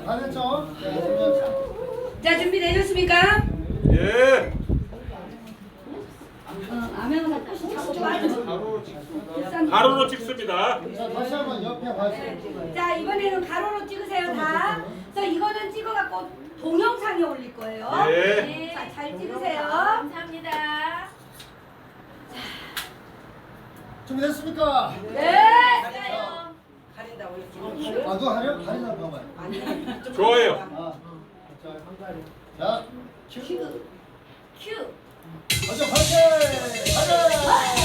자, 다 됐죠? 자, 준비합시다. 자 준비되셨습니까? 예. 어. 가로로 찍습니다. 자, 다시 한번 옆에 봐주세요. 자 이번에는 가로로 찍으세요 다. 그래서 이거는 찍어갖고 동영상에 올릴 거예요. 예. 자잘 찍으세요. 감사합니다. 준비됐습니까? 네. 아, 너 하려? 가리나 봐봐요. 좋아요. 아, 자, 자, 큐. 큐. 큐. 먼저 파이팅! 가자!